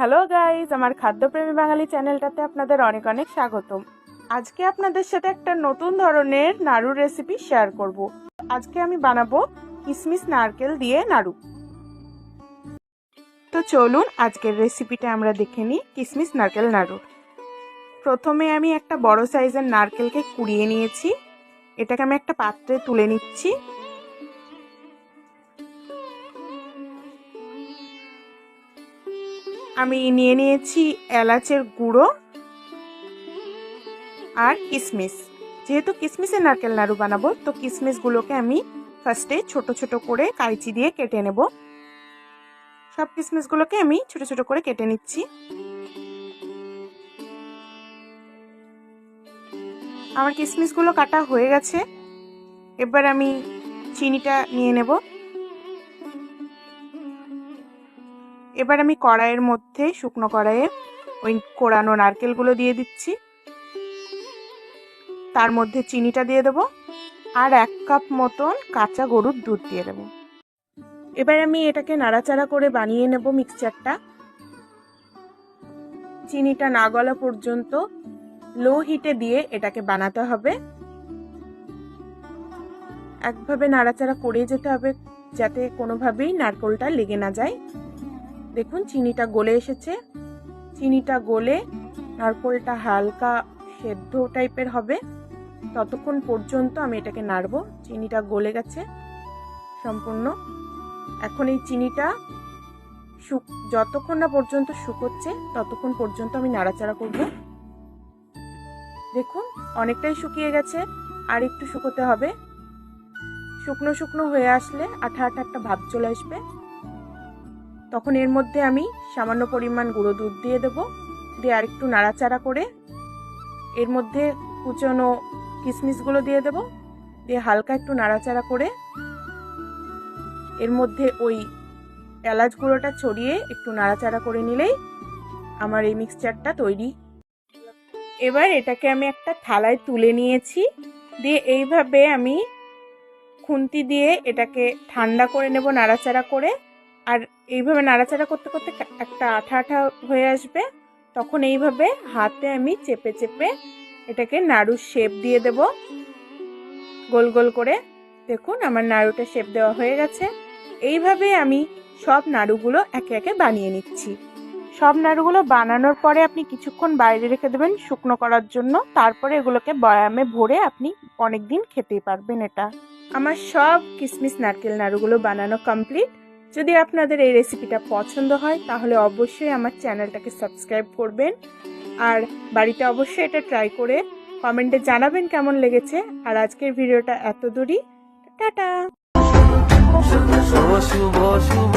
Hello guys আমার খাদ্যপ্রেমী বাঙালি চ্যানেলটাতে আপনাদের অনেক অনেক স্বাগতম। আজকে আপনাদের সাথে একটা নতুন ধরনের নাড়ুর রেসিপি শেয়ার করব। আজকে আমি বানাবো কিসমিস নারকেল দিয়ে নাড়ু। তো চলুন আজকের রেসিপিটা আমরা দেখে নিই কিসমিস নারকেল নাড়ু। প্রথমে আমি একটা বড় সাইজের নারকেলকে কুড়িয়ে নিয়েছি। এটাকে আমি একটা পাত্রে তুলে নিচ্ছি। আমি নিয়ে নিয়েছি এলাচের গুঁড়ো আর কিশমিশ যেহেতু কিশমিশের নারকেল নাড়ু বানাবো, তো কিশমিশগুলোকে আমি ফার্স্টে ছোট ছোট করে কাইচি দিয়ে কেটে নেব। সব কিশমিশগুলোকে আমি ছোট ছোট করে কেটে নিচ্ছি। আমার কিশমিশগুলো কাটা হয়ে গেছে। এবার আমি চিনিটা নিয়ে নেব। এবার আমি কড়াইয়ের মধ্যে শুকনো কড়াইয়ে ওই কোড়ানো নারকেলগুলো দিয়ে দিচ্ছি। তার মধ্যে চিনিটা দিয়ে দেবো আর এক কাপ মতন কাঁচা গরুর দুধ দিয়ে দেবো। এবার আমি এটাকে নাড়াচাড়া করে বানিয়ে নেব মিক্সচারটা। চিনিটা না গলা পর্যন্ত লো হিটে দিয়ে এটাকে বানাতে হবে। একভাবে নাড়াচাড়া করে যেতে হবে যাতে কোনোভাবেই নারকোলটা লেগে না যায়। দেখুন, চিনিটা গলে এসেছে। চিনিটা গলে নারকোলটা হালকা সেদ্ধ টাইপের হবে। ততক্ষণ পর্যন্ত আমি এটাকে নাড়ব। চিনিটা গলে গেছে সম্পূর্ণ। এখন এই চিনিটা শুক যতক্ষণ না পর্যন্ত শুকোচ্ছে, ততক্ষণ পর্যন্ত আমি নাড়াচাড়া করব। দেখুন, অনেকটাই শুকিয়ে গেছে। আর একটু শুকোতে হবে। শুকনো শুকনো হয়ে আসলে আঠা আঠা একটা ভাব চলে আসবে। তখন এর মধ্যে আমি সামান্য পরিমাণ গুঁড়ো দুধ দিয়ে দেব। দিয়ে আর একটু নাড়াচাড়া করে এর মধ্যে কুচনো কিশমিশগুলো দিয়ে দেব। দিয়ে হালকা একটু নাড়াচাড়া করে এর মধ্যে ওই এলাচ গুঁড়োটা ছড়িয়ে একটু নাড়াচাড়া করে নিলেই আমার এই মিক্সচারটা তৈরি। এবার এটাকে আমি একটা থালায় তুলে নিয়েছি। দিয়ে এইভাবে আমি খুন্তি দিয়ে এটাকে ঠান্ডা করে নেব নাড়াচাড়া করে। আর এইভাবে নাড়াচাড়া করতে করতে একটা আঠা আঠা হয়ে আসবে, তখন এইভাবে হাতে আমি চেপে চেপে এটাকে নাড়ুর শেপ দিয়ে দেব। গোল গোল করে। দেখুন, আমার নাড়ুটা শেপ দেওয়া হয়ে গেছে। এইভাবে আমি সব নাড়ুগুলো একে একে বানিয়ে নিচ্ছি। সব নাড়ুগুলো বানানোর পরে আপনি কিছুক্ষণ বাইরে রেখে দেবেন শুকনো করার জন্য। তারপরে এগুলোকে বয়ামে ভরে আপনি অনেক দিন খেতেই পারবেন এটা। আমার সব কিসমিস নারকেল নাড়ুগুলো বানানো কমপ্লিট যদি আপনাদের এই রেসিপিটা পছন্দ হয়, তাহলে অবশ্যই আমার চ্যানেলটাকে সাবস্ক্রাইব করবেন। আর বাড়িতে অবশ্যই এটা ট্রাই করে কমেন্টে জানাবেন কেমন লেগেছে। আর আজকের ভিডিওটা এত দূরই টাটা শুভ শুভ শুভ।